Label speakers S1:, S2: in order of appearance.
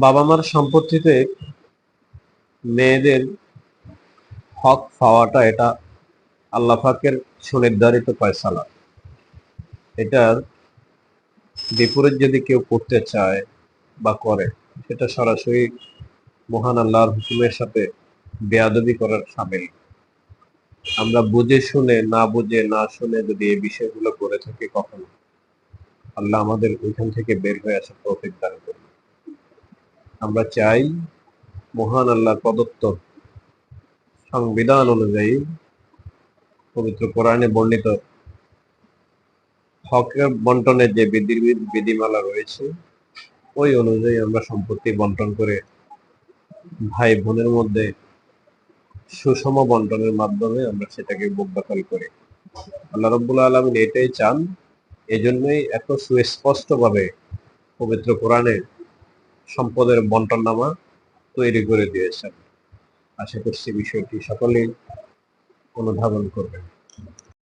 S1: বাবা মার সম্পত্তিতে মেয়েদের হক পাওয়াটা এটা আল্লাহ পাকের সুনির্ধারিত ফয়সালা। এটার বিপরীত যদি কেউ করতে চায় বা করে, সেটা সরাসরি মহান আল্লাহর হুকুমের সাথে বেয়াদবি করার সামিল। আমরা বুঝে শুনে, না বুঝে, না শুনে যদি এই বিষয়গুলো করে থাকি কখনো, আল্লাহ আমাদের ওইখান থেকে বের হয়ে আসা করুন। আমরা চাই মহান আল্লাহ প্রদত্ত সংবিধান অনুযায়ী পবিত্র কোরআনে বর্ণিত হকের বন্টনের যে বিধি বিধিমালা রয়েছে, ওই অনুযায়ী আমরা সম্পত্তি বন্টন করে ভাই বোনের মধ্যে সুষম বন্টনের মাধ্যমে আমরা সেটাকে বুক দখল করি। আল্লাহ রব্বুল আলমিন এটাই চান। এজন্যই এত সুস্পষ্ট ভাবে পবিত্র কোরআনে সম্পদের বন্টন নামা তৈরি করে দিয়েছেন। আশা করছি বিষয়টি সকলেই অনুধাবন করবেন।